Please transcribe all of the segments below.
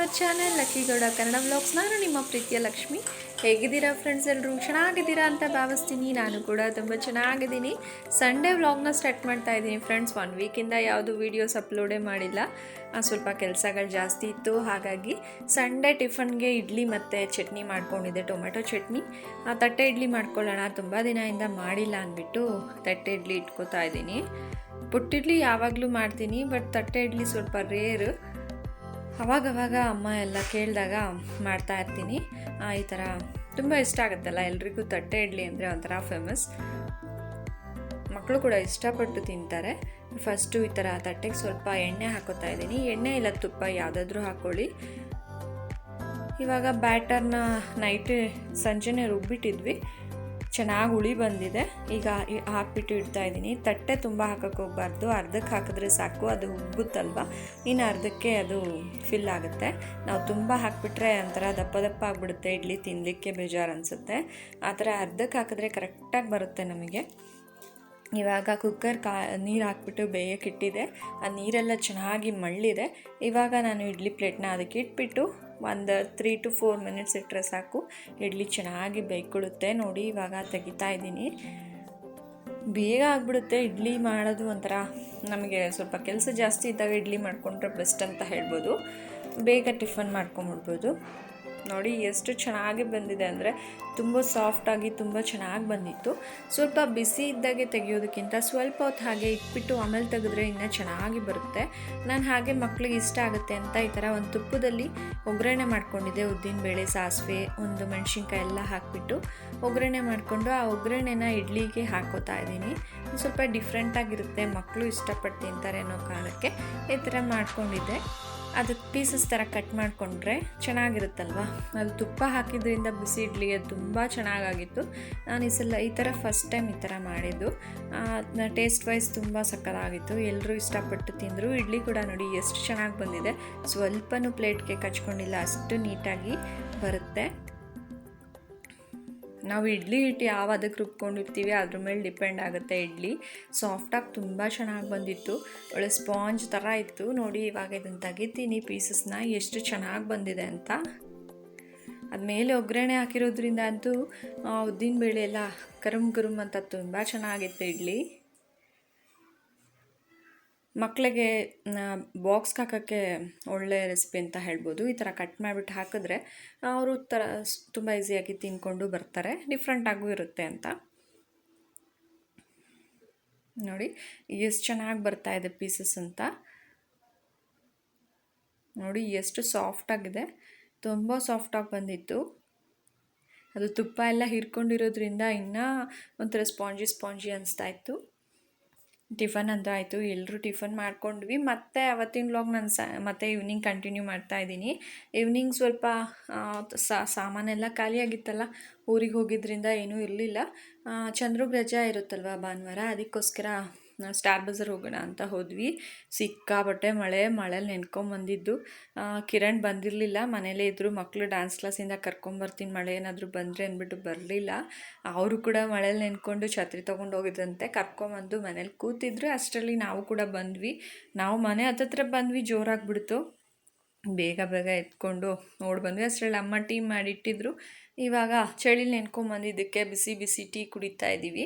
Our channel Lakkigowda Kannada vlogs. ನಾನು ನಿಮ್ಮ ಪ್ರೀತಿಯ ಲಕ್ಷ್ಮಿ. ಹೇಗಿದ್ದೀರಾ ಫ್ರೆಂಡ್ಸ್ ಎಲ್ಲರೂ ಚೆನ್ನಾಗಿದ್ದೀರಾ ಅಂತ ಭಾವಿಸ್ತೀನಿ. ನಾನು ಕೂಡ ತುಂಬ ಚೆನ್ನಾಗಿದ್ದೀನಿ. ಸಂಡೇ ವ್ಲಾಗ್ನ ಸ್ಟಾರ್ಟ್ ಮಾಡ್ತಾ ಇದ್ದೀನಿ ಫ್ರೆಂಡ್ಸ್ ಒನ್ ವೀಕಿಂದ ಯಾವುದು ವೀಡಿಯೋಸ್ ಅಪ್ಲೋಡೇ ಮಾಡಿಲ್ಲ. ಸ್ವಲ್ಪ ಕೆಲಸಗಳು ಜಾಸ್ತಿ ಇತ್ತು. ಹಾಗಾಗಿ ಸಂಡೇ ಟಿಫನ್ಗೆ ಇಡ್ಲಿ ಮತ್ತು ಚಟ್ನಿ ಮಾಡ್ಕೊಂಡಿದ್ದೆ. ಟೊಮೆಟೊ ಚಟ್ನಿ. ಆ, ತಟ್ಟೆ ಇಡ್ಲಿ ಮಾಡ್ಕೊಳ್ಳೋಣ. ತುಂಬ ದಿನದಿಂದ ಮಾಡಿಲ್ಲ ಅಂದ್ಬಿಟ್ಟು ತಟ್ಟೆ ಇಡ್ಲಿ ಇಟ್ಕೋತಾ ಇದ್ದೀನಿ. ಪುಟ್ಟಿಡ್ಲಿ ಯಾವಾಗಲೂ ಮಾಡ್ತೀನಿ ಬಟ್ ತಟ್ಟೆ ಇಡ್ಲಿ ಸ್ವಲ್ಪ ರೇರು ಅವಾಗವಾಗ ಅಮ್ಮ ಎಲ್ಲ ಕೇಳಿದಾಗ ಮಾಡ್ತಾ ಇರ್ತೀನಿ. ಈ ಥರ ತುಂಬ ಇಷ್ಟ ಆಗುತ್ತಲ್ಲ, ಎಲ್ರಿಗೂ ತಟ್ಟೆ ಇಡ್ಲಿ ಅಂದರೆ ಒಂಥರ ಫೇಮಸ್ ಮಕ್ಕಳು ಕೂಡ ಇಷ್ಟಪಟ್ಟು ತಿಂತಾರೆ. ಫಸ್ಟು ಈ ಥರ ತಟ್ಟೆಗೆ ಸ್ವಲ್ಪ ಎಣ್ಣೆ ಹಾಕೋತಾ ಇದ್ದೀನಿ. ಎಣ್ಣೆ ಇಲ್ಲ ತುಪ್ಪ, ಯಾವುದಾದ್ರೂ ಹಾಕ್ಕೊಳ್ಳಿ. ಇವಾಗ ಬ್ಯಾಟರ್ನ ನೈಟ್ ಸಂಜೆನೇ ರುಬ್ಬಿಟ್ಟಿದ್ವಿ. ಚೆನ್ನಾಗಿ ಹುಳಿ ಬಂದಿದೆ. ಈಗ ಹಾಕ್ಬಿಟ್ಟು ಇಡ್ತಾ ಇದ್ದೀನಿ. ತಟ್ಟೆ ತುಂಬ ಹಾಕಕ್ಕೆ ಹೋಗ್ಬಾರ್ದು. ಅರ್ಧಕ್ಕೆ ಹಾಕಿದ್ರೆ ಸಾಕು. ಅದು ಉಬ್ಬುತ್ತಲ್ವ? ಇನ್ನು ಅರ್ಧಕ್ಕೆ ಅದು ಫಿಲ್ ಆಗುತ್ತೆ. ನಾವು ತುಂಬ ಹಾಕಿಬಿಟ್ರೆ ಒಂಥರ ದಪ್ಪ ದಪ್ಪ ಆಗಿಬಿಡುತ್ತೆ. ಇಡ್ಲಿ ತಿನ್ನಲಿಕ್ಕೆ ಬೇಜಾರು ಅನಿಸುತ್ತೆ. ಆ ಥರ ಅರ್ಧಕ್ಕೆ ಹಾಕಿದ್ರೆ ಕರೆಕ್ಟಾಗಿ ಬರುತ್ತೆ ನಮಗೆ. ಇವಾಗ ಕುಕ್ಕರ್ ಕಾ, ನೀರು ಹಾಕ್ಬಿಟ್ಟು ಬೇಯಕ್ಕೆ ಇಟ್ಟಿದೆ. ಆ ನೀರೆಲ್ಲ ಚೆನ್ನಾಗಿ ಮಳ್ಳಿದೆ. ಇವಾಗ ನಾನು ಇಡ್ಲಿ ಪ್ಲೇಟ್ನ ಅದಕ್ಕೆ ಇಟ್ಬಿಟ್ಟು ಒಂದು ತ್ರೀ ಟು ಫೋರ್ ಮಿನಿಟ್ಸ್ ಇಟ್ಟರೆ ಸಾಕು. ಇಡ್ಲಿ ಚೆನ್ನಾಗಿ ಬೇಯ್ಕೊಳ್ಳುತ್ತೆ. ನೋಡಿ, ಇವಾಗ ತೆಗಿತಾ ಇದ್ದೀನಿ. ಬೇಗ ಆಗಿಬಿಡುತ್ತೆ ಇಡ್ಲಿ ಮಾಡೋದು ಒಂಥರ. ನಮಗೆ ಸ್ವಲ್ಪ ಕೆಲಸ ಜಾಸ್ತಿ ಇದ್ದಾಗ ಇಡ್ಲಿ ಮಾಡಿಕೊಂಡ್ರೆ ಬೆಸ್ಟ್ ಅಂತ ಹೇಳ್ಬೋದು. ಬೇಗ ಟಿಫನ್ ಮಾಡ್ಕೊಂಬಿಡ್ಬೋದು. ನೋಡಿ ಎಷ್ಟು ಚೆನ್ನಾಗಿ ಬಂದಿದೆ ಅಂದರೆ ತುಂಬ ಸಾಫ್ಟಾಗಿ ತುಂಬ ಚೆನ್ನಾಗಿ ಬಂದಿತ್ತು. ಸ್ವಲ್ಪ ಬಿಸಿ ಇದ್ದಾಗೆ ತೆಗೆಯೋದಕ್ಕಿಂತ ಸ್ವಲ್ಪ ಹೊತ್ತು ಹಾಗೆ ಇಟ್ಬಿಟ್ಟು ಆಮೇಲೆ ತೆಗೆದ್ರೆ ಇನ್ನೂ ಚೆನ್ನಾಗಿ ಬರುತ್ತೆ. ನಾನು ಹಾಗೆ ಮಕ್ಕಳಿಗೆ ಇಷ್ಟ ಆಗುತ್ತೆ ಅಂತ ಈ ಥರ ಒಂದು ತುಪ್ಪದಲ್ಲಿ ಒಗ್ಗರಣೆ ಮಾಡ್ಕೊಂಡಿದ್ದೆ. ಉದ್ದಿನಬೇಳೆ ಸಾಸಿವೆ, ಒಂದು ಮೆಣಸಿನ್ಕಾಯಿ ಎಲ್ಲ ಹಾಕಿಬಿಟ್ಟು ಒಗ್ಗರಣೆ ಮಾಡಿಕೊಂಡು ಆ ಒಗ್ಗರಣೆನ ಇಡ್ಲಿಗೆ ಹಾಕೋತಾ ಇದ್ದೀನಿ. ಸ್ವಲ್ಪ ಡಿಫ್ರೆಂಟಾಗಿರುತ್ತೆ. ಮಕ್ಕಳು ಇಷ್ಟಪಟ್ಟು ತಿಂತಾರೆ ಅನ್ನೋ ಕಾರಣಕ್ಕೆ ಈ ಥರ ಮಾಡ್ಕೊಂಡಿದ್ದೆ. ಅದಕ್ಕೆ ಪೀಸಸ್ ಥರ ಕಟ್ ಮಾಡಿಕೊಂಡ್ರೆ ಚೆನ್ನಾಗಿರುತ್ತಲ್ವ? ಅದು ತುಪ್ಪ ಹಾಕಿದ್ರಿಂದ ಬಿಸಿ ಇಡ್ಲಿ ಅದು ತುಂಬ ಚೆನ್ನಾಗಾಗಿತ್ತು. ನಾನು ಈ ಸಲ ಈ ಥರ ಫಸ್ಟ್ ಟೈಮ್ ಈ ಥರ ಮಾಡಿದ್ದು. ಟೇಸ್ಟ್ ವೈಸ್ ತುಂಬ ಸಕ್ಕತ್ತಾಗಿತ್ತು ಎಲ್ಲರೂ ಇಷ್ಟಪಟ್ಟು ತಿಂದರು. ಇಡ್ಲಿ ಕೂಡ ನೋಡಿ ಎಷ್ಟು ಚೆನ್ನಾಗಿ ಬಂದಿದೆ. ಸ್ವಲ್ಪನೂ ಪ್ಲೇಟ್ಗೆ ಕಚ್ಕೊಂಡಿಲ್ಲ. ಅಷ್ಟು ನೀಟಾಗಿ ಬರುತ್ತೆ. ನಾವು ಇಡ್ಲಿ ಹಿಟ್ಟು ಯಾವ ಅದಕ್ಕೆ ರುಬ್ಕೊಂಡಿರ್ತೀವಿ ಅದ್ರ ಮೇಲೆ ಡಿಪೆಂಡ್ ಆಗುತ್ತೆ ಇಡ್ಲಿ. ಸಾಫ್ಟಾಗಿ ತುಂಬ ಚೆನ್ನಾಗಿ ಬಂದಿತ್ತು. ಒಳ್ಳೆ ಸ್ಪಾಂಜ್ ಥರ ಇತ್ತು. ನೋಡಿ, ಇವಾಗ ಇದನ್ನು ತೆಗಿತೀನಿ ಪೀಸಸ್ನ. ಎಷ್ಟು ಚೆನ್ನಾಗಿ ಬಂದಿದೆ ಅಂತ. ಅದ್ಮೇಲೆ ಒಗ್ಗರಣೆ ಹಾಕಿರೋದ್ರಿಂದ ಅಂತೂ ಉದ್ದಿನ ಬೇಳೆ ಎಲ್ಲ ಕರುಮ್ ಕರುಮ್ ಅಂತ ತುಂಬ ಚೆನ್ನಾಗಿತ್ತು ಇಡ್ಲಿ. ಮಕ್ಕಳಿಗೆ ಬಾಕ್ಸ್ಗೆ ಹಾಕೋಕ್ಕೆ ಒಳ್ಳೆ ರೆಸಿಪಿ ಅಂತ ಹೇಳ್ಬೋದು. ಈ ಥರ ಕಟ್ ಮಾಡಿಬಿಟ್ಟು ಹಾಕಿದ್ರೆ ಅವರು ಥರ ತುಂಬ ಈಸಿಯಾಗಿ ತಿಂದ್ಕೊಂಡು ಬರ್ತಾರೆ. ಡಿಫ್ರೆಂಟಾಗೂ ಇರುತ್ತೆ ಅಂತ. ನೋಡಿ, ಎಷ್ಟು ಚೆನ್ನಾಗಿ ಬರ್ತಾ ಇದೆ ಪೀಸಸ್ ಅಂತ. ನೋಡಿ, ಎಷ್ಟು ಸಾಫ್ಟಾಗಿದೆ ತುಂಬ ಸಾಫ್ಟಾಗಿ ಬಂದಿತ್ತು. ಅದು ತುಪ್ಪ ಎಲ್ಲ ಹಿರ್ಕೊಂಡಿರೋದ್ರಿಂದ ಇನ್ನೂ ಒಂಥರ ಸ್ಪಾಂಜಿ ಸ್ಪಾಂಜಿ ಅನಿಸ್ತಾ ಇತ್ತು. ಟಿಫನ್ ಅಂತ ಆಯಿತು. ಎಲ್ಲರೂ ಟಿಫನ್ ಮಾಡ್ಕೊಂಡ್ವಿ. ಮತ್ತೆ ಅವತ್ತಿನ ವ್ಲಾಗ್ ನಾನು ಸ, ಮತ್ತೆ ಈವ್ನಿಂಗ್ ಕಂಟಿನ್ಯೂ ಮಾಡ್ತಾ ಇದ್ದೀನಿ. ಈವ್ನಿಂಗ್ ಸ್ವಲ್ಪ ಸಾಮಾನೆಲ್ಲ ಖಾಲಿಯಾಗಿತ್ತಲ್ಲ ಊರಿಗೆ ಹೋಗಿದ್ದರಿಂದ ಏನೂ ಇರಲಿಲ್ಲ. ಚಂದ್ರಗ್ರಜ ಇರುತ್ತಲ್ವ ಭಾನುವಾರ? ಅದಕ್ಕೋಸ್ಕರ ಸ್ಟಾರ್ ಬಜಾರ್ ಹೋಗೋಣ ಅಂತ ಹೋದ್ವಿ. ಸಿಕ್ಕಾಬಟ್ಟೆ ಮಳೆ, ಮಳೇಲಿ ನೆನ್ಕೊಂಬಂದಿದ್ದು ಕಿರಣ್ ಬಂದಿರಲಿಲ್ಲ. ಮನೇಲೇ ಇದ್ದರು ಮಕ್ಕಳು ಡ್ಯಾನ್ಸ್ ಕ್ಲಾಸಿಂದ ಕರ್ಕೊಂಬರ್ತೀನಿ ಮಳೆ ಏನಾದರೂ ಬಂದರೆ ಅಂದ್ಬಿಟ್ಟು ಬರಲಿಲ್ಲ. ಅವರು ಕೂಡ ಮಳೇಲಿ ನೆನ್ಕೊಂಡು ಛತ್ರಿ ತೊಗೊಂಡು ಹೋಗಿದ್ರಂತೆ. ಕರ್ಕೊಂಬಂದು ಮನೇಲಿ ಕೂತಿದ್ರು. ಅಷ್ಟರಲ್ಲಿ ನಾವು ಕೂಡ ಬಂದ್ವಿ. ನಾವು ಮನೆ ಹತ್ತತ್ರ ಬಂದ್ವಿ. ಜೋರಾಗಿಬಿಡ್ತು. ಬೇಗ ಬೇಗ ಎತ್ಕೊಂಡು ನೋಡಿ ಬಂದ್ವಿ. ಅಷ್ಟರಲ್ಲಿ ಅಮ್ಮ ಟೀ ಮಾಡಿಟ್ಟಿದ್ರು. ಇವಾಗ ಚಳಿ ನೆನ್ಕೊಂಬಂದಿದ್ದಕ್ಕೆ ಬಿಸಿ ಬಿಸಿ ಟೀ ಕುಡಿತಾ ಇದ್ದೀವಿ.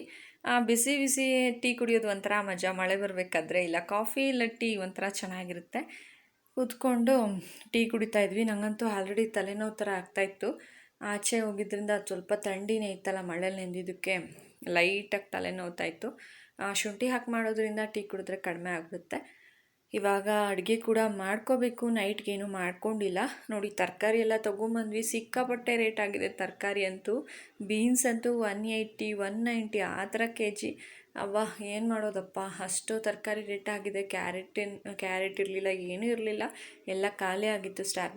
ಆ ಬಿಸಿ ಬಿಸಿ ಟೀ ಕುಡಿಯೋದು ಒಂಥರ ಮಜಾ, ಮಳೆ ಬರಬೇಕಾದ್ರೆ ಇಲ್ಲ, ಕಾಫಿ ಇಲ್ಲ, ಟೀ ಒಂಥರ ಚೆನ್ನಾಗಿರುತ್ತೆ. ಕೂತ್ಕೊಂಡು ಟೀ ಕುಡಿತಾ ಇದ್ವಿ. ನನಗಂತೂ ಆಲ್ರೆಡಿ ತಲೆನೋವು ಥರ ಆಗ್ತಾಯಿತ್ತು ಆಚೆ ಹೋಗಿದ್ದರಿಂದ ಸ್ವಲ್ಪ ಥಂಡಿನೇ ಇತ್ತಲ್ಲ, ಮಳೇಲಿ ನೆಂದಿದ್ದಕ್ಕೆ ಲೈಟಾಗಿ ತಲೆನೋವ್ತಾಯಿತ್ತು ಶುಂಠಿ ಹಾಕಿ ಮಾಡೋದ್ರಿಂದ ಟೀ ಕುಡಿದ್ರೆ ಕಡಿಮೆ ಆಗಿಬಿಡುತ್ತೆ. ಇವಾಗ ಅಡುಗೆ ಕೂಡ ಮಾಡ್ಕೋಬೇಕು. ನೈಟ್ಗೇನು ಮಾಡ್ಕೊಂಡಿಲ್ಲ. ನೋಡಿ, ತರಕಾರಿ ಎಲ್ಲ ತೊಗೊಂಬಂದ್ವಿ. ಸಿಕ್ಕಾಪಟ್ಟೆ ರೇಟ್ ಆಗಿದೆ ತರಕಾರಿ ಅಂತೂ. ಬೀನ್ಸ್ ಅಂತೂ ಒನ್ ಏಯ್ಟಿ ಒನ್ ನೈಂಟಿ ಆ ಥರ ಕೆ ಜಿ ಅವ್ವ, ಏನು ಮಾಡೋದಪ್ಪ? ಅಷ್ಟು ತರಕಾರಿ ರೇಟ್ ಆಗಿದೆ. ಕ್ಯಾರೆಟ್ ಕ್ಯಾರೆಟ್ ಇರಲಿಲ್ಲ, ಏನೂ ಇರಲಿಲ್ಲ. ಎಲ್ಲ ಖಾಲಿ ಆಗಿತ್ತು ಸ್ಟಾರ್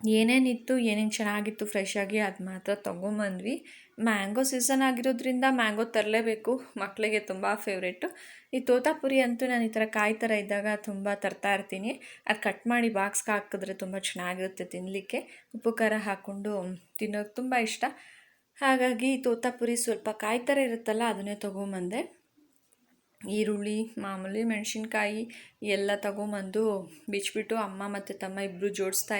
ಏನೇನಿತ್ತು, ಏನೇನು ಚೆನ್ನಾಗಿತ್ತು ಫ್ರೆಶ್ ಆಗಿ ಅದು ಮಾತ್ರ ತೊಗೊಂಬಂದ್ವಿ. ಮ್ಯಾಂಗೋ ಸೀಸನ್ ಆಗಿರೋದ್ರಿಂದ ಮ್ಯಾಂಗೋ ತರಲೇಬೇಕು. ಮಕ್ಕಳಿಗೆ ತುಂಬ ಫೇವ್ರೇಟು ಈ ತೋತಾಪುರಿ ಅಂತೂ ನಾನು ಈ ಥರ ಕಾಯಿ ಥರ ಇದ್ದಾಗ ತುಂಬ ತರ್ತಾ ಇರ್ತೀನಿ. ಅದು ಕಟ್ ಮಾಡಿ ಬಾಕ್ಸ್ಗೆ ಹಾಕಿದ್ರೆ ತುಂಬ ಚೆನ್ನಾಗಿರುತ್ತೆ ತಿನ್ನಲಿಕ್ಕೆ ಉಪ್ಪು, ಖಾರ ಹಾಕ್ಕೊಂಡು ತಿನ್ನೋದು ತುಂಬ ಇಷ್ಟ. ಹಾಗಾಗಿ ತೋತಾಪುರಿ ಸ್ವಲ್ಪ ಕಾಯಿ ಥರ ಇರುತ್ತಲ್ಲ, ಅದನ್ನೇ ತೊಗೊಂಬಂದೆ. ಈರುಳ್ಳಿ, ಮಾಮೂಲಿ ಮೆಣಸಿನ್ಕಾಯಿ ಎಲ್ಲ ತಗೊಂಬಂದು ಬಿಚ್ಚಿಬಿಟ್ಟು ಅಮ್ಮ ಮತ್ತು ತಮ್ಮ ಇಬ್ಬರು ಜೋಡಿಸ್ತಾ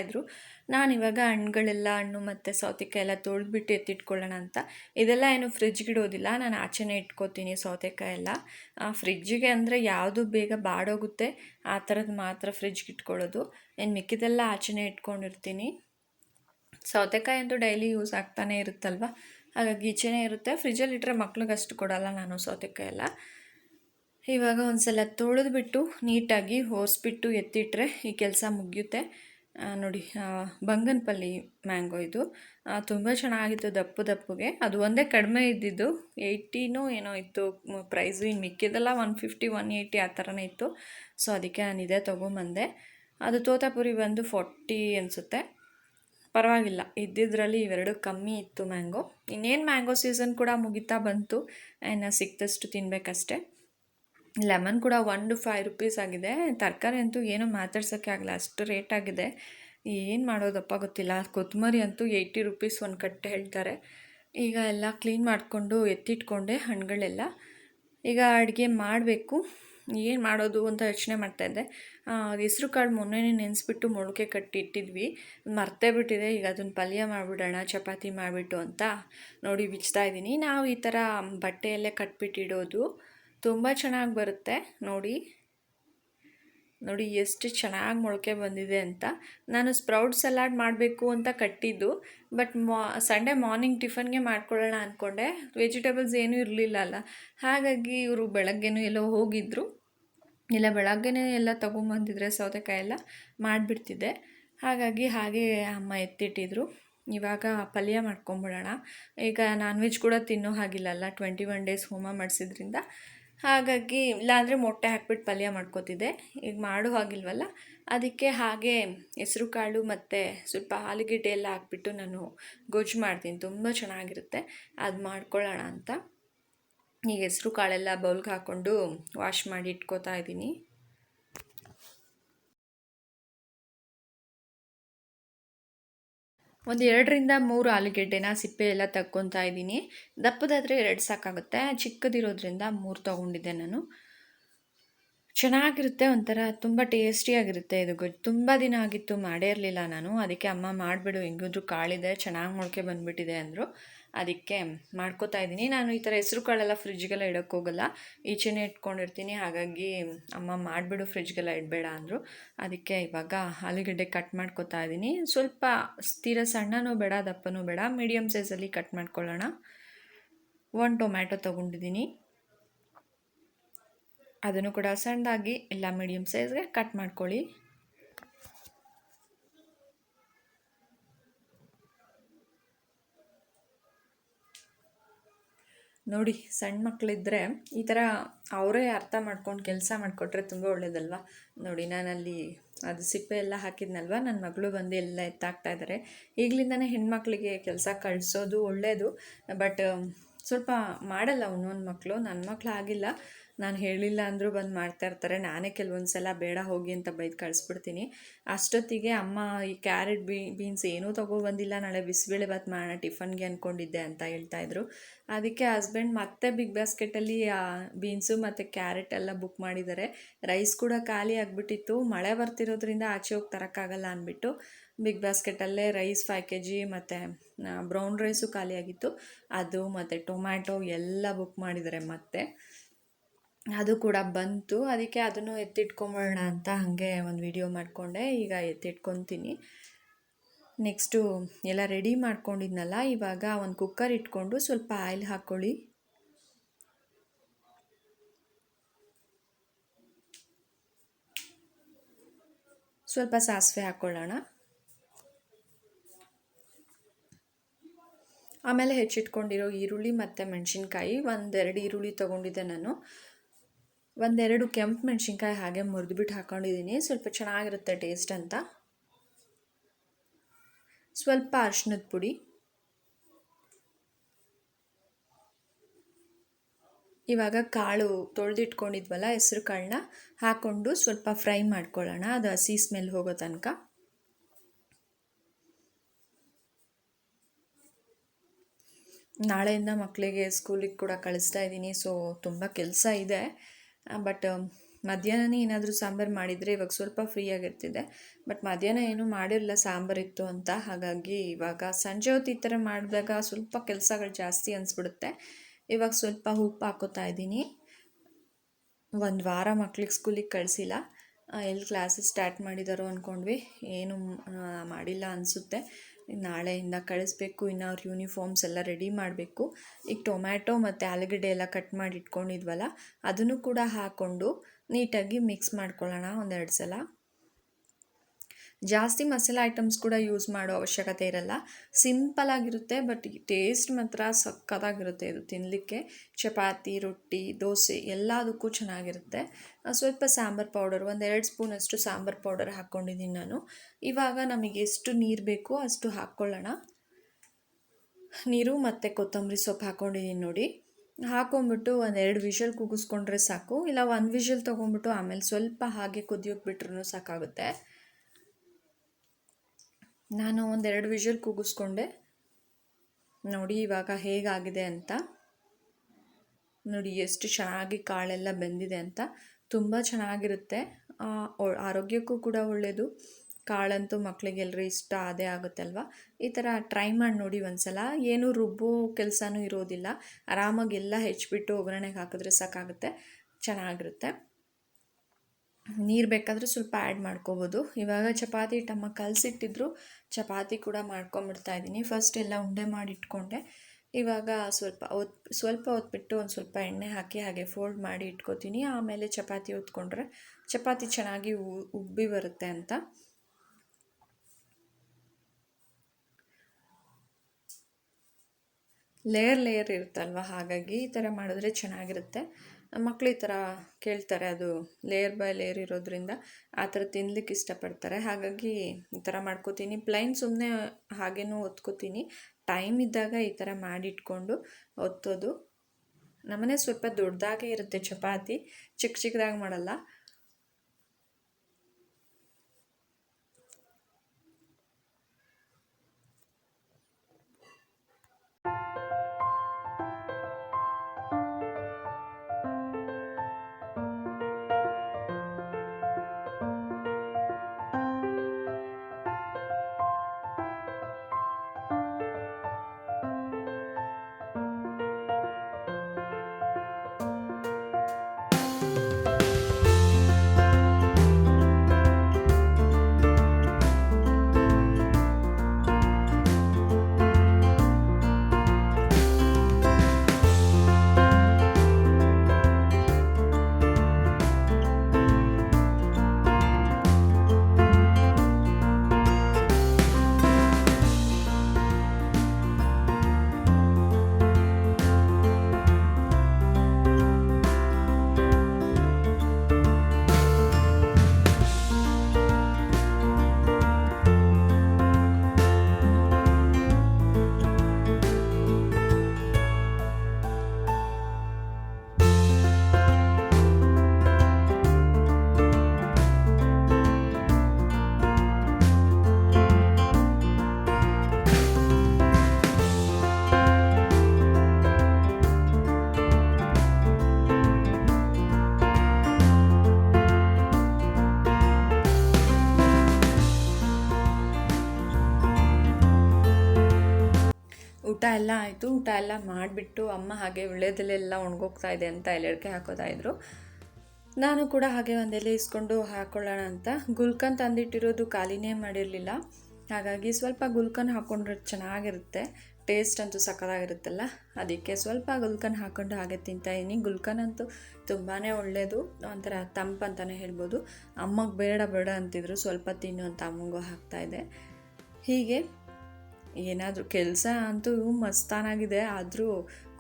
ನಾನು ಇವಾಗ ಹಣ್ಗಳೆಲ್ಲ ಹಣ್ಣು ಮತ್ತು ಸೌತೆಕಾಯಿ ಎಲ್ಲ ತೊಳೆದ್ಬಿಟ್ಟು ಎತ್ತಿಟ್ಕೊಳ್ಳೋಣ ಅಂತ. ಇದೆಲ್ಲ ಏನು ಫ್ರಿಜ್ಗೆ ಇಡೋದಿಲ್ಲ ನಾನು ಆಚೆನೇ ಇಟ್ಕೋತೀನಿ ಸೌತೆಕಾಯಿ ಎಲ್ಲ. ಫ್ರಿಜ್ಜಿಗೆ ಅಂದರೆ ಯಾವುದು ಬೇಗ ಬಾಡೋಗುತ್ತೆ, ಆ ಥರದ್ದು ಮಾತ್ರ ಫ್ರಿಜ್ಗೆ ಇಟ್ಕೊಳ್ಳೋದು. ಏನು ಮಿಕ್ಕಿದೆಲ್ಲ ಆಚೆನೇ ಇಟ್ಕೊಂಡಿರ್ತೀನಿ. ಸೌತೆಕಾಯಿ ಅಂತೂ ಡೈಲಿ ಯೂಸ್ ಆಗ್ತಾನೆ ಇರುತ್ತಲ್ವ? ಹಾಗಾಗಿ ಈಚೆನೇ ಇರುತ್ತೆ. ಫ್ರಿಜ್ಜಲ್ಲಿ ಇಟ್ಟರೆ ಮಕ್ಳಿಗೆ ಅಷ್ಟು ಕೊಡಲ್ಲ ನಾನು ಸೌತೆಕಾಯಿ ಎಲ್ಲ. ಇವಾಗ ಒಂದು ಸಲ ತೊಳೆದ್ಬಿಟ್ಟು ನೀಟಾಗಿ ಹೋಸ್ಬಿಟ್ಟು ಎತ್ತಿಟ್ರೆ ಈ ಕೆಲಸ ಮುಗಿಯುತ್ತೆ. ನೋಡಿ ಬಂಗನಪಲ್ಲಿ ಮ್ಯಾಂಗೋ ಇದು. ತುಂಬ ಚೆನ್ನಾಗಿತ್ತು ದಪ್ಪು ದಪ್ಪಗೆ. ಅದು ಒಂದೇ ಕಡಿಮೆ ಇದ್ದಿದ್ದು. ಏಯ್ಟಿನೂ ಏನೋ ಇತ್ತು. ಪ್ರೈಸು ಇನ್ನು ಮಿಕ್ಕಿದೆಲ್ಲ ಒನ್ ಫಿಫ್ಟಿ ಒನ್ ಏಯ್ಟಿ ಆ ಥರನೇ ಇತ್ತು. ಸೊ ಅದಕ್ಕೆ ನಾನು ಇದೇ ತೊಗೊಂಬಂದೆ. ಅದು ತೋತಾಪುರಿ ಬಂದು ಫೋರ್ಟಿ ಅನಿಸುತ್ತೆ. ಪರವಾಗಿಲ್ಲ. ಇದ್ದಿದ್ರಲ್ಲಿ ಇವೆರಡು ಕಮ್ಮಿ ಇತ್ತು ಮ್ಯಾಂಗೋ. ಇನ್ನೇನು ಮ್ಯಾಂಗೋ ಸೀಸನ್ ಕೂಡ ಮುಗಿತಾ ಬಂತು. ಇನ್ನು ಸಿಕ್ತಷ್ಟು ತಿನ್ನಬೇಕಷ್ಟೆ ಲೆಮನ್ ಕೂಡ ಒನ್ ಟು ಫೈವ್ ರುಪೀಸ್ ಆಗಿದೆ. ತರಕಾರಿ ಅಂತೂ ಏನೂ ಮಾತಾಡ್ಸೋಕ್ಕೆ ಆಗಲ್ಲ, ಅಷ್ಟು ರೇಟ್ ಆಗಿದೆ. ಏನು ಮಾಡೋದಪ್ಪ ಗೊತ್ತಿಲ್ಲ. ಕೊತ್ತಂಬರಿ ಅಂತೂ ಏಯ್ಟಿ ರುಪೀಸ್ ಒಂದು ಕಟ್ಟೆ ಹೇಳ್ತಾರೆ. ಈಗ ಎಲ್ಲ ಕ್ಲೀನ್ ಮಾಡಿಕೊಂಡು ಎತ್ತಿಟ್ಕೊಂಡೆ ಹಣ್ಣುಗಳೆಲ್ಲ. ಈಗ ಅಡುಗೆ ಮಾಡಬೇಕು. ಏನು ಮಾಡೋದು ಅಂತ ಯೋಚನೆ ಮಾಡ್ತಾಯಿದ್ದೆ ಹೆಸ್ರು ಕಾಳು ಮೊನ್ನೆನೇ ನೆನೆಸ್ಬಿಟ್ಟು ಮೊಳಕೆ ಕಟ್ಟಿ ಇಟ್ಟಿದ್ವಿ. ಮರ್ತೇ ಬಿಟ್ಟಿದೆ. ಈಗ ಅದನ್ನ ಪಲ್ಯ ಮಾಡಿಬಿಡೋಣ, ಚಪಾತಿ ಮಾಡಿಬಿಟ್ಟು ಅಂತ ನೋಡಿ ಬಿಚ್ತಾ ಇದ್ದೀನಿ. ನಾವು ಈ ಥರ ಬಟ್ಟೆಯಲ್ಲೇ ಕಟ್ಬಿಟ್ಟಿಡೋದು. ತುಂಬ ಚೆನ್ನಾಗಿ ಬರುತ್ತೆ, ನೋಡಿ. ನೋಡಿ ಎಷ್ಟು ಚೆನ್ನಾಗಿ ಮೊಳಕೆ ಬಂದಿದೆ ಅಂತ. ನಾನು ಸ್ಪ್ರೌಟ್ ಸಲಾಡ್ ಮಾಡಬೇಕು ಅಂತ ಕಟ್ಟಿದ್ದು, ಬಟ್ ಮಾ, ಸಂಡೇ ಮಾರ್ನಿಂಗ್ ಟಿಫನ್ಗೆ ಮಾಡ್ಕೊಳ್ಳೋಣ ಅಂದ್ಕೊಂಡೆ ವೆಜಿಟೇಬಲ್ಸ್ ಏನೂ ಇರಲಿಲ್ಲ ಅಲ್ಲ. ಹಾಗಾಗಿ ಇವರು ಬೆಳಗ್ಗೆನೂ ಎಲ್ಲೋ ಹೋಗಿದ್ದರು ಇಲ್ಲ, ಬೆಳಗ್ಗೆನೇ ಎಲ್ಲ ತೊಗೊಂಬಂದಿದ್ರೆ ಸೌತೆಕಾಯಿ ಎಲ್ಲ ಮಾಡಿಬಿಡ್ತಿದ್ದೆ. ಹಾಗಾಗಿ ಹಾಗೆ ಅಮ್ಮ ಎತ್ತಿಟ್ಟಿದ್ರು. ಇವಾಗ ಪಲ್ಯ ಮಾಡ್ಕೊಂಬಿಡೋಣ. ಈಗ ನಾನ್ ವೆಜ್ ಕೂಡ ತಿನ್ನೋ ಹಾಗಿಲ್ಲಲ್ಲ ಟ್ವೆಂಟಿ ಒನ್ ಡೇಸ್ ಹೋಮ ಮಾಡಿಸಿದ್ರಿಂದ. ಹಾಗಾಗಿ, ಇಲ್ಲಾಂದರೆ ಮೊಟ್ಟೆ ಹಾಕ್ಬಿಟ್ಟು ಪಲ್ಯ ಮಾಡ್ಕೋತಿದ್ದೆ. ಈಗ ಮಾಡೋ ಹಾಗಿಲ್ವಲ್ಲ? ಅದಕ್ಕೆ ಹಾಗೆ ಹೆಸ್ರು ಕಾಳು ಮತ್ತು ಸ್ವಲ್ಪ ಆಲೂಗೆಡ್ಡೆ ಎಲ್ಲ ಹಾಕ್ಬಿಟ್ಟು ನಾನು ಗೊಜ್ಜು ಮಾಡ್ತೀನಿ. ತುಂಬ ಚೆನ್ನಾಗಿರುತ್ತೆ. ಅದು ಮಾಡ್ಕೊಳ್ಳೋಣ ಅಂತ. ಈಗ ಹೆಸರು ಕಾಳೆಲ್ಲ ಬೌಲ್ಗೆ ಹಾಕ್ಕೊಂಡು ವಾಶ್ ಮಾಡಿ ಇಟ್ಕೋತಾ ಇದ್ದೀನಿ. ಒಂದು ಎರಡರಿಂದ ಮೂರು ಆಲೂಗೆಡ್ಡೆನ ಸಿಪ್ಪೆ ಎಲ್ಲ ತಕ್ಕೊತಾ ಇದ್ದೀನಿ. ದಪ್ಪದಾದರೆ ಎರಡು ಸಾಕಾಗುತ್ತೆ. ಚಿಕ್ಕದಿರೋದ್ರಿಂದ ಮೂರು ತೊಗೊಂಡಿದ್ದೆ ನಾನು. ಚೆನ್ನಾಗಿರುತ್ತೆ ಒಂಥರ, ತುಂಬ ಟೇಸ್ಟಿಯಾಗಿರುತ್ತೆ ಇದು ಗೊಜ್ಜು ತುಂಬ ದಿನ ಆಗಿತ್ತು ಮಾಡೇ ಇರಲಿಲ್ಲ ನಾನು. ಅದಕ್ಕೆ ಅಮ್ಮ ಮಾಡಿಬಿಡು, ಹೆಂಗಿದ್ರು ಕಾಳಿದೆ, ಚೆನ್ನಾಗಿ ಮೊಳಕೆ ಬಂದುಬಿಟ್ಟಿದೆ ಅಂದರು. ಅದಕ್ಕೆ ಮಾಡ್ಕೋತಾ ಇದ್ದೀನಿ. ನಾನು ಈ ಥರ ಹೆಸ್ರು ಕಾಳೆಲ್ಲ ಫ್ರಿಜ್ಗೆಲ್ಲ ಇಡೋಕ್ಕೆ ಹೋಗಲ್ಲ. ಈಚೆನೇ ಇಟ್ಕೊಂಡಿರ್ತೀನಿ. ಹಾಗಾಗಿ ಅಮ್ಮ ಮಾಡಿಬಿಡು ಫ್ರಿಜ್ಗೆಲ್ಲ ಇಡಬೇಡ ಅಂದರು. ಅದಕ್ಕೆ ಇವಾಗ ಆಲೂಗಡ್ಡೆ ಕಟ್ ಮಾಡ್ಕೋತಾ ಇದ್ದೀನಿ. ಸ್ವಲ್ಪ ತೀರ ಸಣ್ಣನೂ ಬೇಡ, ದಪ್ಪನೂ ಬೇಡ. ಮೀಡಿಯಮ್ ಸೈಜಲ್ಲಿ ಕಟ್ ಮಾಡ್ಕೊಳ್ಳೋಣ. ಒಂದು ಟೊಮ್ಯಾಟೊ ತೊಗೊಂಡಿದ್ದೀನಿ. ಅದನ್ನು ಕೂಡ ಸಣ್ಣದಾಗಿ ಎಲ್ಲ ಮೀಡಿಯಮ್ ಸೈಜ್ಗೆ ಕಟ್ ಮಾಡ್ಕೊಳ್ಳಿ. ನೋಡಿ ಸಣ್ಣ ಮಕ್ಕಳಿದ್ರೆ ಈ ಥರ ಅವರೇ ಅರ್ಥ ಮಾಡ್ಕೊಂಡು ಕೆಲಸ ಮಾಡಿಕೊಟ್ರೆ ತುಂಬ ಒಳ್ಳೇದಲ್ವಾ? ನೋಡಿ, ನಾನಲ್ಲಿ ಅದು ಸಿಪ್ಪೆ ಎಲ್ಲ ಹಾಕಿದ್ನಲ್ವ? ನನ್ನ ಮಗಳು ಬಂದು ಎಲ್ಲ ಎತ್ತಾಕ್ತಾ ಇದ್ದಾರೆ ಈಗಲಿಂದನೇ ಹೆಣ್ಮಕ್ಳಿಗೆ ಕೆಲಸ ಕಳಿಸೋದು ಒಳ್ಳೆಯದು ಬಟ್, ಸ್ವಲ್ಪ ಮಾಡಲ್ಲ ಒಂದೊಂದು ಮಕ್ಕಳು ನನ್ನ ಮಕ್ಕಳು ಆಗಿಲ್ಲ. ನಾನು ಹೇಳಿಲ್ಲ ಅಂದರೂ ಬಂದು ಮಾಡ್ತಾ ಇರ್ತಾರೆ. ನಾನೇ ಕೆಲವೊಂದು ಸಲ ಬೇಡ ಹೋಗಿ ಅಂತ ಬೈದು ಕಳಿಸ್ಬಿಡ್ತೀನಿ. ಅಷ್ಟೊತ್ತಿಗೆ ಅಮ್ಮ ಈ ಕ್ಯಾರೆಟ್ ಬೀ, ಬೀನ್ಸ್ ಏನೂ ತೊಗೊಬಂದಿಲ್ಲ. ನಾಳೆ ಬಿಸಿಬೇಳೆ ಭಾತ್ ಮಾಡೋಣ, ಟಿಫನ್ಗೆ ಅಂದ್ಕೊಂಡಿದ್ದೆ ಅಂತ ಹೇಳ್ತಾ ಇದ್ರು. ಅದಕ್ಕೆ ಹಸ್ಬೆಂಡ್ ಮತ್ತೆ ಬಿಗ್ ಬಾಸ್ಕೆಟಲ್ಲಿ ಬೀನ್ಸು ಮತ್ತು ಕ್ಯಾರೆಟ್ ಎಲ್ಲ ಬುಕ್ ಮಾಡಿದ್ದಾರೆ. ರೈಸ್ ಕೂಡ ಖಾಲಿ ಆಗಿಬಿಟ್ಟಿತ್ತು. ಮಳೆ ಬರ್ತಿರೋದ್ರಿಂದ ಆಚೆ ಹೋಗಿ ತರೋಕ್ಕಾಗಲ್ಲ ಅಂದ್ಬಿಟ್ಟು ಬಿಗ್ ಬಾಸ್ಕೆಟಲ್ಲೇ ರೈಸ್ ಫೈವ್ ಕೆ ಜಿ ಮತ್ತು ಬ್ರೌನ್ ರೈಸು ಖಾಲಿಯಾಗಿತ್ತು ಅದು ಮತ್ತು ಟೊಮ್ಯಾಟೊ ಎಲ್ಲ ಬುಕ್ ಮಾಡಿದ್ದಾರೆ ಮತ್ತೆ. ಅದು ಕೂಡ ಬಂತು. ಅದಕ್ಕೆ ಅದನ್ನು ಎತ್ತಿಟ್ಕೊಂಬೋಣ ಅಂತ ಹಾಗೆ ಒಂದು ವಿಡಿಯೋ ಮಾಡಿಕೊಂಡೆ. ಈಗ ಎತ್ತಿಟ್ಕೊತೀನಿ. ನೆಕ್ಸ್ಟು ಎಲ್ಲ ರೆಡಿ ಮಾಡ್ಕೊಂಡಿದ್ನಲ್ಲ, ಇವಾಗ ಒಂದು ಕುಕ್ಕರ್ ಇಟ್ಕೊಂಡು ಸ್ವಲ್ಪ ಆಯಿಲ್ ಹಾಕ್ಕೊಳ್ಳಿ. ಸ್ವಲ್ಪ ಸಾಸಿವೆ ಹಾಕ್ಕೊಳ್ಳೋಣ. ಆಮೇಲೆ ಹೆಚ್ಚಿಟ್ಕೊಂಡಿರೋ ಈರುಳ್ಳಿ ಮತ್ತು ಮೆಣಸಿನ್ಕಾಯಿ, ಒಂದೆರಡು ಈರುಳ್ಳಿ ತೊಗೊಂಡಿದ್ದೆ ನಾನು. ಒಂದೆರಡು ಕೆಂಪು ಮೆಣಸಿನ್ಕಾಯಿ ಹಾಗೆ ಮುರಿದ್ಬಿಟ್ಟು ಹಾಕ್ಕೊಂಡಿದ್ದೀನಿ ಸ್ವಲ್ಪ ಚೆನ್ನಾಗಿರುತ್ತೆ ಟೇಸ್ಟ್ ಅಂತ. ಸ್ವಲ್ಪ ಅರ್ಶಿನದ ಪುಡಿ. ಇವಾಗ ಕಾಳು ತೊಳೆದಿಟ್ಕೊಂಡಿದ್ವಲ್ಲ, ಹೆಸ್ರು ಕಾಳನ್ನ ಹಾಕ್ಕೊಂಡು ಸ್ವಲ್ಪ ಫ್ರೈ ಮಾಡ್ಕೊಳ್ಳೋಣ. ಅದು ಹಸಿ ಸ್ಮೆಲ್ ಹೋಗೋ ತನಕ. ನಾಳೆಯಿಂದ ಮಕ್ಕಳಿಗೆ ಸ್ಕೂಲಿಗೆ ಕೂಡ ಕಳಿಸ್ತಾ ಇದ್ದೀನಿ, ಸೊ ತುಂಬ ಕೆಲಸ ಇದೆ. ಬಟ್ ಮಧ್ಯಾಹ್ನನೇ ಏನಾದರೂ ಸಾಂಬಾರು ಮಾಡಿದರೆ ಇವಾಗ ಸ್ವಲ್ಪ ಫ್ರೀ ಆಗಿರ್ತಿದೆ. ಬಟ್ ಮಧ್ಯಾಹ್ನ ಏನೂ ಮಾಡಿರಲಿಲ್ಲ ಸಾಂಬಾರು ಇತ್ತು ಅಂತ. ಹಾಗಾಗಿ ಇವಾಗ ಸಂಜೆ ಹೊತ್ತು ಈ ಥರ ಮಾಡಿದಾಗ ಸ್ವಲ್ಪ ಕೆಲಸಗಳು ಜಾಸ್ತಿ ಅನಿಸ್ಬಿಡುತ್ತೆ. ಇವಾಗ ಸ್ವಲ್ಪ ಉಪ್ಪು ಹಾಕೋತಾ ಇದ್ದೀನಿ. ಒಂದು ವಾರ ಮಕ್ಳಿಗೆ ಸ್ಕೂಲಿಗೆ ಕಳಿಸಿಲ್ಲ. ಎಲ್ಲಿ ಕ್ಲಾಸಸ್ ಸ್ಟಾರ್ಟ್ ಮಾಡಿದಾರೋ ಅಂದ್ಕೊಂಡ್ವಿ ಏನು ಮಾಡಿಲ್ಲ ಅನಿಸುತ್ತೆ. ನಾಳೆಯಿಂದ ಕಳಿಸ್ಬೇಕು, ಇನ್ನು ಅವ್ರ ಯೂನಿಫಾರ್ಮ್ಸ್ ಎಲ್ಲ ರೆಡಿ ಮಾಡಬೇಕು. ಈಗ ಟೊಮ್ಯಾಟೊ ಮತ್ತು ಆಲೂಗಡ್ಡೆ ಎಲ್ಲ ಕಟ್ ಮಾಡಿ ಇಟ್ಕೊಂಡಿದ್ವಲ್ಲ, ಅದನ್ನು ಕೂಡ ಹಾಕ್ಕೊಂಡು ನೀಟಾಗಿ ಮಿಕ್ಸ್ ಮಾಡ್ಕೊಳ್ಳೋಣ ಒಂದೆರಡು ಸಲ. ಜಾಸ್ತಿ ಮಸಾಲೆ ಐಟಮ್ಸ್ ಕೂಡ ಯೂಸ್ ಮಾಡೋ ಅವಶ್ಯಕತೆ ಇರಲ್ಲ. ಸಿಂಪಲ್ ಆಗಿರುತ್ತೆ, ಬಟ್ ಟೇಸ್ಟ್ ಮಾತ್ರ ಸಕ್ಕತ್ತಾಗಿರುತ್ತೆ ಇದು ತಿನ್ನಲಿಕ್ಕೆ ಚಪಾತಿ, ರೊಟ್ಟಿ, ದೋಸೆ ಎಲ್ಲದಕ್ಕೂ ಚೆನ್ನಾಗಿರುತ್ತೆ. ಸ್ವಲ್ಪ ಸಾಂಬಾರು ಪೌಡರ್ ಒಂದು ಎರಡು ಸ್ಪೂನಷ್ಟು ಸಾಂಬಾರು ಪೌಡರ್ ಹಾಕ್ಕೊಂಡಿದ್ದೀನಿ ನಾನು. ಇವಾಗ ನಮಗೆ ಎಷ್ಟು ನೀರು ಬೇಕೋ ಅಷ್ಟು ಹಾಕ್ಕೊಳ್ಳೋಣ. ನೀರು ಮತ್ತು ಕೊತ್ತಂಬರಿ ಸೊಪ್ಪು ಹಾಕ್ಕೊಂಡಿದ್ದೀನಿ ನೋಡಿ. ಹಾಕೊಂಬಿಟ್ಟು ಒಂದೆರಡು ವಿಷಲ್ ಕೂಗಿಸ್ಕೊಂಡ್ರೆ ಸಾಕು. ಇಲ್ಲ, ಒಂದು ವಿಷಲ್ ತೊಗೊಂಬಿಟ್ಟು ಆಮೇಲೆ ಸ್ವಲ್ಪ ಹಾಗೆ ಕುದಿಯೋಕೆ ಬಿಟ್ರೂ ಸಾಕಾಗುತ್ತೆ. ನಾನು ಒಂದೆರಡು ವಿಷಲ್ ಕೂಗಿಸ್ಕೊಂಡೆ. ನೋಡಿ ಇವಾಗ ಹೇಗಾಗಿದೆ ಅಂತ. ನೋಡಿ ಎಷ್ಟು ಚೆನ್ನಾಗಿ ಕಾಳೆಲ್ಲ ಬೆಂದಿದೆ ಅಂತ. ತುಂಬ ಚೆನ್ನಾಗಿರುತ್ತೆ. ಆರೋಗ್ಯಕ್ಕೂ ಕೂಡ ಒಳ್ಳೆಯದು ಕಾಳಂತೂ ಮಕ್ಕಳಿಗೆಲ್ಲರೂ ಇಷ್ಟ, ಅದೇ ಆಗುತ್ತಲ್ವ ಈ ಥರ ಟ್ರೈ ಮಾಡಿ ನೋಡಿ ಒಂದ್ಸಲ. ಏನು ರುಬ್ಬೋ ಕೆಲಸನೂ ಇರೋದಿಲ್ಲ. ಆರಾಮಾಗಿ ಎಲ್ಲ ಹೆಚ್ಚಿಬಿಟ್ಟು ಒಗ್ಗರಣೆಗೆ ಹಾಕಿದ್ರೆ ಸಾಕಾಗುತ್ತೆ. ಚೆನ್ನಾಗಿರುತ್ತೆ. ನೀರು ಬೇಕಾದರೆ ಸ್ವಲ್ಪ ಆ್ಯಡ್ ಮಾಡ್ಕೋಬೋದು. ಇವಾಗ ಚಪಾತಿ ಟಮ್ಮ ಕಲಸಿಟ್ಟಿದ್ರು, ಚಪಾತಿ ಕೂಡ ಮಾಡ್ಕೊಂಬಿಡ್ತಾ ಇದ್ದೀನಿ ಫಸ್ಟ್ ಎಲ್ಲ ಉಂಡೆ ಮಾಡಿ ಇಟ್ಕೊಂಡೆ ಇವಾಗ ಸ್ವಲ್ಪ ಹೊತ್ ಸ್ವಲ್ಪ ಹೊತ್ಬಿಟ್ಟು ಒಂದು ಸ್ವಲ್ಪ ಎಣ್ಣೆ ಹಾಕಿ ಹಾಗೆ ಫೋಲ್ಡ್ ಮಾಡಿ ಇಟ್ಕೋತೀನಿ. ಆಮೇಲೆ ಚಪಾತಿ ಹೊತ್ಕೊಂಡ್ರೆ ಚಪಾತಿ ಚೆನ್ನಾಗಿ ಉಬ್ಬಿ ಬರುತ್ತೆ ಅಂತ. ಲೇಯರ್ ಲೇಯರ್ ಇರುತ್ತಲ್ವ? ಹಾಗಾಗಿ ಈ ಥರ ಮಾಡಿದ್ರೆ ಚೆನ್ನಾಗಿರುತ್ತೆ. ಮಕ್ಕಳು ಈ ಥರ ಕೇಳ್ತಾರೆ, ಅದು ಲೇಯರ್ ಬೈ ಲೇಯರ್ ಇರೋದ್ರಿಂದ ಆ ಥರ ತಿನ್ಲಿಕ್ಕೆ ಇಷ್ಟಪಡ್ತಾರೆ. ಹಾಗಾಗಿ ಈ ಥರ ಮಾಡ್ಕೋತೀನಿ. ಪ್ಲೈನ್ ಸುಮ್ಮನೆ ಹಾಗೇನೂ ಒತ್ಕೋತೀನಿ. ಟೈಮ್ ಇದ್ದಾಗ ಈ ಥರ ಮಾಡಿಟ್ಕೊಂಡು ಒತ್ತೋದು. ನಮ್ಮನೆ ಸ್ವಲ್ಪ ದೊಡ್ಡದಾಗೇ ಇರುತ್ತೆ ಚಪಾತಿ. ಚಿಕ್ಕ ಚಿಕ್ಕದಾಗಿ ಮಾಡಲ್ಲ. ಎಲ್ಲ ಆಯಿತು, ಊಟ ಎಲ್ಲ ಮಾಡಿಬಿಟ್ಟು ಅಮ್ಮ ಹಾಗೆ ವಿಳ್ಯದೆಲೆಲ್ಲ ಒಣಗೋಗ್ತಾ ಇದೆ ಅಂತ ಎಲೆಡ್ಕೆ ಹಾಕೋತಾ ಇದ್ರು. ನಾನು ಕೂಡ ಹಾಗೆ ಒಂದು ಎಲೆ ಇಸ್ಕೊಂಡು ಹಾಕೊಳ್ಳೋಣ ಅಂತ. ಗುಲ್ಕನ್ ತಂದಿಟ್ಟಿರೋದು ಖಾಲಿನೇ ಮಾಡಿರಲಿಲ್ಲ. ಹಾಗಾಗಿ ಸ್ವಲ್ಪ ಗುಲ್ಕನ್ ಹಾಕ್ಕೊಂಡ್ರೆ ಚೆನ್ನಾಗಿರುತ್ತೆ. ಟೇಸ್ಟ್ ಅಂತೂ ಸಕ್ಕತ್ತಾಗಿರುತ್ತಲ್ಲ ಅದಕ್ಕೆ ಸ್ವಲ್ಪ ಗುಲ್ಕನ್ ಹಾಕ್ಕೊಂಡು ಹಾಗೆ ತಿಂತಾಯಿದ್ದೀನಿ ಗುಲ್ಕನ್ ಅಂತೂ ತುಂಬಾ ಒಳ್ಳೆಯದು ಒಂಥರ ತಂಪು ಅಂತಲೇ ಹೇಳ್ಬೋದು. ಅಮ್ಮಗೆ ಬೇಡ ಬೇಡ ಅಂತಿದ್ರು. ಸ್ವಲ್ಪ ತಿನ್ನು ಅಂತ ಅಮ್ಮಂಗೂ ಹಾಕ್ತಾಯಿದೆ ಹೀಗೆ ಏನಾದರೂ ಕೆಲಸ ಅಂತೂ ಮಸ್ತಾನಾಗಿದೆ, ಆದರೂ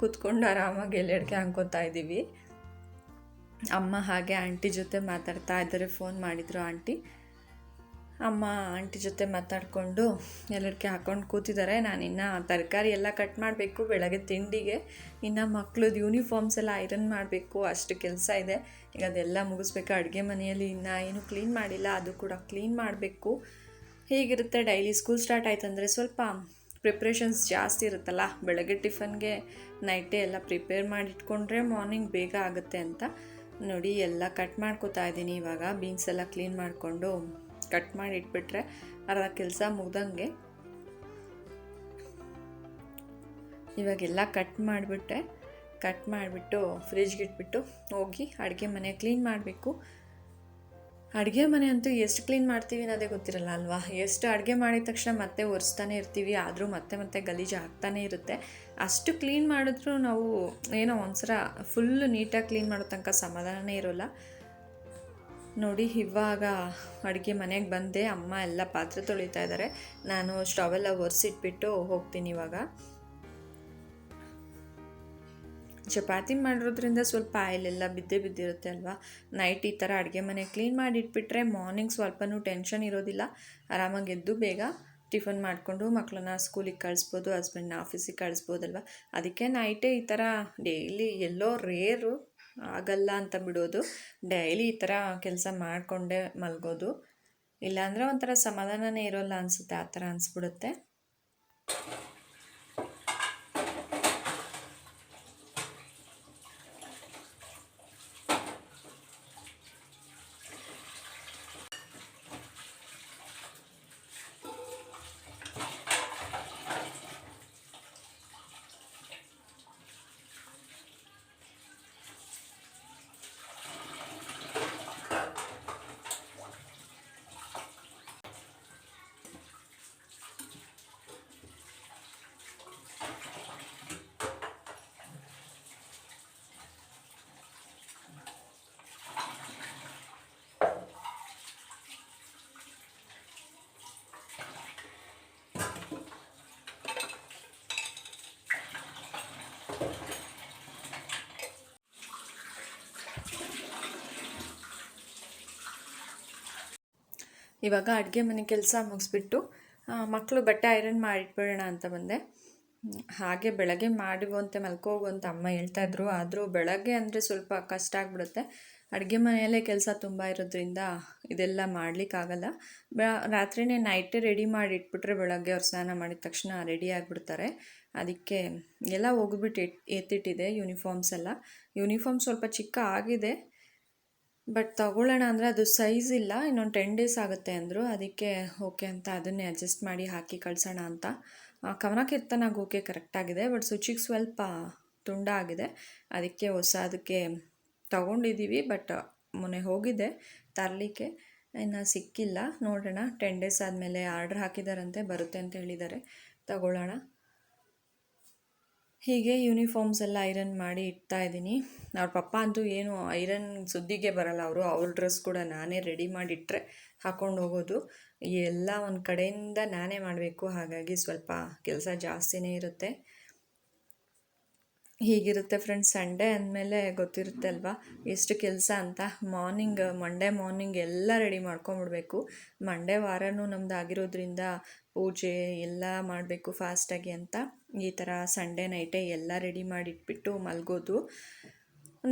ಕೂತ್ಕೊಂಡು ಆರಾಮಾಗಿ ಎಲ್ಲೆಡ್ಕೆ ಅನ್ಕೊತಾ ಇದ್ದೀವಿ. ಅಮ್ಮ ಹಾಗೆ ಆಂಟಿ ಜೊತೆ ಮಾತಾಡ್ತಾ ಇದ್ದಾರೆ, ಫೋನ್ ಮಾಡಿದರು ಆಂಟಿ. ಅಮ್ಮ ಆಂಟಿ ಜೊತೆ ಮಾತಾಡಿಕೊಂಡು ಎಲ್ಲರ್ಕೆ ಹಾಕ್ಕೊಂಡು ಕೂತಿದ್ದಾರೆ. ನಾನು ಇನ್ನು ತರಕಾರಿ ಎಲ್ಲ ಕಟ್ ಮಾಡಬೇಕು, ಬೆಳಗ್ಗೆ ತಿಂಡಿಗೆ. ಇನ್ನು ಮಕ್ಳದ್ದು ಯೂನಿಫಾರ್ಮ್ಸ್ ಎಲ್ಲ ಐರನ್ ಮಾಡಬೇಕು, ಅಷ್ಟು ಕೆಲಸ ಇದೆ. ಈಗ ಅದೆಲ್ಲ ಮುಗಿಸ್ಬೇಕು, ಅಡುಗೆ ಮನೆಯಲ್ಲಿ ಇನ್ನು ಏನು ಕ್ಲೀನ್ ಮಾಡಿಲ್ಲ, ಅದು ಕೂಡ ಕ್ಲೀನ್ ಮಾಡಬೇಕು. ಹೇಗಿರುತ್ತೆ ಡೈಲಿ ಸ್ಕೂಲ್ ಸ್ಟಾರ್ಟ್ ಆಯ್ತಂದರೆ ಸ್ವಲ್ಪ ಪ್ರಿಪ್ರೇಷನ್ಸ್ ಜಾಸ್ತಿ ಇರುತ್ತಲ್ಲ, ಬೆಳಗ್ಗೆ ಟಿಫನ್ಗೆ ನೈಟೇ ಎಲ್ಲ ಪ್ರಿಪೇರ್ ಮಾಡಿಟ್ಕೊಂಡ್ರೆ ಮಾರ್ನಿಂಗ್ ಬೇಗ ಆಗುತ್ತೆ ಅಂತ ನೋಡಿ ಎಲ್ಲ ಕಟ್ ಮಾಡ್ಕೋತಾ ಇದ್ದೀನಿ. ಇವಾಗ ಬೀನ್ಸ್ ಎಲ್ಲ ಕ್ಲೀನ್ ಮಾಡಿಕೊಂಡು ಕಟ್ ಮಾಡಿ ಇಟ್ಬಿಟ್ರೆ ಅರ್ಧ ಕೆಲಸ ಮುಗ್ದಂಗೆ ಇವಾಗೆಲ್ಲ ಕಟ್ ಮಾಡಿಬಿಟ್ಟೆ. ಕಟ್ ಮಾಡಿಬಿಟ್ಟು ಫ್ರಿಜ್ಗೆ ಇಟ್ಬಿಟ್ಟು ಹೋಗಿ ಅಡುಗೆ ಮನೆ ಕ್ಲೀನ್ ಮಾಡಬೇಕು. ಅಡುಗೆ ಮನೆ ಅಂತೂ ಎಷ್ಟು ಕ್ಲೀನ್ ಮಾಡ್ತೀವಿ ಅನ್ನೋದೇ ಗೊತ್ತಿರಲ್ಲ ಅಲ್ವಾ? ಎಷ್ಟು ಅಡುಗೆ ಮಾಡಿದ ತಕ್ಷಣ ಮತ್ತೆ ಒರೆಸ್ತಾನೆ ಇರ್ತೀವಿ, ಆದರೂ ಮತ್ತೆ ಮತ್ತೆ ಗಲೀಜು ಆಗ್ತಾನೆ ಇರುತ್ತೆ. ಅಷ್ಟು ಕ್ಲೀನ್ ಮಾಡಿದ್ರೂ ನಾವು ಏನೋ ಒಂದ್ಸಲ ಫುಲ್ಲು ನೀಟಾಗಿ ಕ್ಲೀನ್ ಮಾಡೋ ತನಕ ಸಮಾಧಾನನೇ ಇರೋಲ್ಲ. ನೋಡಿ, ಇವಾಗ ಅಡುಗೆ ಮನೆಗೆ ಬಂದೆ. ಅಮ್ಮ ಎಲ್ಲ ಪಾತ್ರೆ ತೊಳಿತಾ ಇದ್ದಾರೆ ನಾನು ಸ್ಟವೆಲ್ಲ ಒರೆಸಿಟ್ಬಿಟ್ಟು ಹೋಗ್ತೀನಿ ಇವಾಗ. ಚಪಾತಿ ಮಾಡಿರೋದ್ರಿಂದ ಸ್ವಲ್ಪ ಆಯಿಲೆಲ್ಲ ಬಿದ್ದೇ ಬಿದ್ದಿರುತ್ತೆ ಅಲ್ವಾ? ನೈಟ್ ಈ ಥರ ಅಡುಗೆ ಮನೆ ಕ್ಲೀನ್ ಮಾಡಿ ಇಟ್ಬಿಟ್ರೆ ಮಾರ್ನಿಂಗ್ ಸ್ವಲ್ಪನೂ ಟೆನ್ಷನ್ ಇರೋದಿಲ್ಲ. ಆರಾಮಾಗಿ ಎದ್ದು ಬೇಗ ಟಿಫನ್ ಮಾಡಿಕೊಂಡು ಮಕ್ಕಳನ್ನ ಸ್ಕೂಲಿಗೆ ಕಳಿಸ್ಬೋದು ಹಸ್ಬೆಂಡ್ನ ಆಫೀಸಿಗೆ ಕಳಿಸ್ಬೋದಲ್ವ ಅದಕ್ಕೆ ನೈಟೇ ಈ ಥರ ಡೈಲಿ ಎಲ್ಲೋ ರೇರು ಆಗಲ್ಲ ಅಂತ ಬಿಡೋದು. ಡೈಲಿ ಈ ಥರ ಕೆಲಸ ಮಾಡಿಕೊಂಡೇ ಮಲಗೋದು. ಇಲ್ಲಾಂದರೆ ಒಂಥರ ಸಮಾಧಾನನೇ ಇರೋಲ್ಲ ಅನಿಸುತ್ತೆ, ಆ ಥರ ಅನಿಸ್ಬಿಡುತ್ತೆ. ಇವಾಗ ಅಡುಗೆ ಮನೆ ಕೆಲಸ ಮುಗಿಸ್ಬಿಟ್ಟು ಮಕ್ಕಳು ಬಟ್ಟೆ ಐರನ್ ಮಾಡಿಟ್ಬಿಡೋಣ ಅಂತ ಬಂದೆ. ಹಾಗೆ ಬೆಳಗ್ಗೆ ಮಾಡುವಂತೆ ಮಲ್ಕೋಗು ಅಂತ ಅಮ್ಮ ಹೇಳ್ತಾಯಿದ್ರು ಆದರೂ ಬೆಳಗ್ಗೆ ಅಂದರೆ ಸ್ವಲ್ಪ ಕಷ್ಟ ಆಗಿಬಿಡುತ್ತೆ. ಅಡುಗೆ ಮನೆಯಲ್ಲೇ ಕೆಲಸ ತುಂಬ ಇರೋದ್ರಿಂದ ಇದೆಲ್ಲ ಮಾಡಲಿಕ್ಕಾಗಲ್ಲ ಬೆ, ರಾತ್ರಿನೇ ನೈಟೇ ರೆಡಿ ಮಾಡಿ ಇಟ್ಬಿಟ್ರೆ ಬೆಳಗ್ಗೆ ಅವ್ರು ಸ್ನಾನ ಮಾಡಿದ ತಕ್ಷಣ ರೆಡಿ ಆಗಿಬಿಡ್ತಾರೆ. ಅದಕ್ಕೆ ಎಲ್ಲ ಹೋಗ್ಬಿಟ್ಟು ಎತ್, ಎತ್ತಿಟ್ಟಿದೆ ಯೂನಿಫಾರ್ಮ್ಸ್ ಎಲ್ಲ. ಯೂನಿಫಾರ್ಮ್ ಸ್ವಲ್ಪ ಚಿಕ್ಕ ಆಗಿದೆ. ಬಟ್ ತಗೊಳ್ಳೋಣ ಅಂದರೆ ಅದು ಸೈಜ್ ಇಲ್ಲ, ಇನ್ನೊಂದು ಟೆನ್ ಡೇಸ್ ಆಗುತ್ತೆ ಅಂದರು, ಅದಕ್ಕೆ ಓಕೆ ಅಂತ ಅದನ್ನೇ ಅಡ್ಜಸ್ಟ್ ಮಾಡಿ ಹಾಕಿ ಕಳಿಸೋಣ ಅಂತ. ಕವನ ಕೆತ್ತನಾಗ ಓಕೆ ಕರೆಕ್ಟಾಗಿದೆ ಬಟ್ ಸುಚಿಗೆ ಸ್ವಲ್ಪ ತುಂಡ ಆಗಿದೆ. ಅದಕ್ಕೆ ಹೊಸ ಅದಕ್ಕೆ ತಗೊಂಡಿದ್ದೀವಿ ಬಟ್ ಮೊನ್ನೆ ಹೋಗಿದ್ದೆ ತರಲಿಕ್ಕೆ, ಇನ್ನು ಸಿಕ್ಕಿಲ್ಲ. ನೋಡೋಣ ಟೆನ್ ಡೇಸ್ ಆದಮೇಲೆ ಆರ್ಡ್ರ್ ಹಾಕಿದಾರಂತೆ, ಬರುತ್ತೆ ಅಂತ ಹೇಳಿದ್ದಾರೆ. ತಗೊಳ್ಳೋಣ. ಹೀಗೆ ಯೂನಿಫಾರ್ಮ್ಸ್ ಎಲ್ಲ ಐರನ್ ಮಾಡಿ ಇಡ್ತಾ ಇದ್ದೀನಿ. ಅವ್ರ ಪಪ್ಪ ಅಂತೂ ಏನು ಐರನ್ ಸುದ್ದಿಗೆ ಬರಲ್ಲ ಅವರು. ಅವ್ರ ಡ್ರೆಸ್ ಕೂಡ ನಾನೇ ರೆಡಿ ಮಾಡಿಟ್ರೆ ಹಾಕ್ಕೊಂಡು ಹೋಗೋದು. ಎಲ್ಲ ಒಂದು ಕಡೆಯಿಂದ ನಾನೇ ಮಾಡಬೇಕು. ಹಾಗಾಗಿ ಸ್ವಲ್ಪ ಕೆಲಸ ಜಾಸ್ತಿನೇ ಇರುತ್ತೆ. ಹೀಗಿರುತ್ತೆ ಫ್ರೆಂಡ್ಸ್ ಸಂಡೇ ಅಂದಮೇಲೆ ಗೊತ್ತಿರುತ್ತೆ ಅಲ್ವಾ? ಎಷ್ಟು ಕೆಲಸ ಅಂತ? ಮಾರ್ನಿಂಗ್ ಮಂಡೇ ಮಾರ್ನಿಂಗ್ ಎಲ್ಲ ರೆಡಿ ಮಾಡ್ಕೊಂಬಿಡ್ಬೇಕು ಮಂಡೇ ವಾರನೂ ನಮ್ದು ಆಗಿರೋದ್ರಿಂದ ಪೂಜೆ ಎಲ್ಲ ಮಾಡಬೇಕು ಫಾಸ್ಟಾಗಿ ಅಂತ. ಈ ಥರ ಸಂಡೇ ನೈಟೇ ಎಲ್ಲ ರೆಡಿ ಮಾಡಿಟ್ಬಿಟ್ಟು ಮಲಗೋದು.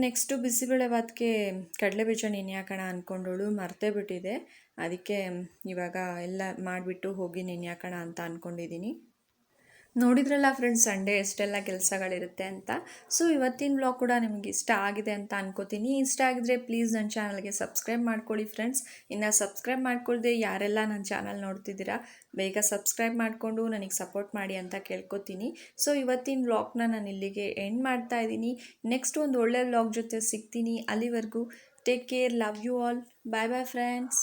ನೆಕ್ಸ್ಟು ಬಿಸಿಬೇಳೆಭಾತ್ಗೆ ಕಡಲೆ ಕಡಲೆಬೀಜ ನೆನೆ ಹಾಕೋಣ ಅಂದ್ಕೊಂಡೋಳು ಮರ್ತೇ ಬಿಟ್ಟಿದೆ. ಅದಕ್ಕೆ ಇವಾಗ ಎಲ್ಲ ಮಾಡಿಬಿಟ್ಟು ಹೋಗಿ ನೆನೆ ಹಾಕೋಣ ಅಂತ ಅಂದ್ಕೊಂಡಿದ್ದೀನಿ ನೋಡಿದ್ರಲ್ಲ ಫ್ರೆಂಡ್ಸ್ ಸಂಡೇ ಎಷ್ಟೆಲ್ಲ ಕೆಲಸಗಳಿರುತ್ತೆ ಅಂತ. ಸೊ ಇವತ್ತಿನ ಬ್ಲಾಗ್ ಕೂಡ ನಿಮಗೆ ಇಷ್ಟ ಆಗಿದೆ ಅಂತ ಅನ್ಕೋತೀನಿ. ಇಷ್ಟ ಆಗಿದ್ರೆ ಪ್ಲೀಸ್ ನನ್ನ ಚಾನಲ್ಗೆ ಸಬ್ಸ್ಕ್ರೈಬ್ ಮಾಡ್ಕೊಳ್ಳಿ ಫ್ರೆಂಡ್ಸ್ ಇನ್ನು ಸಬ್ಸ್ಕ್ರೈಬ್ ಮಾಡ್ಕೊಳ್ದೆ ಯಾರೆಲ್ಲ ನನ್ನ ಚಾನಲ್ ನೋಡ್ತಿದ್ದೀರಾ, ಬೇಗ ಸಬ್ಸ್ಕ್ರೈಬ್ ಮಾಡಿಕೊಂಡು ನನಗೆ ಸಪೋರ್ಟ್ ಮಾಡಿ ಅಂತ ಕೇಳ್ಕೊತೀನಿ. ಸೊ ಇವತ್ತಿನ ವ್ಲಾಗ್ನ ನಾನು ಇಲ್ಲಿಗೆ ಎಂಡ್ ಮಾಡ್ತಾ ಇದ್ದೀನಿ. ನೆಕ್ಸ್ಟ್ ಒಂದು ಒಳ್ಳೆ ವ್ಲಾಗ್ ಜೊತೆ ಸಿಗ್ತೀನಿ ಅಲ್ಲಿವರೆಗೂ. Take care love you all bye bye friends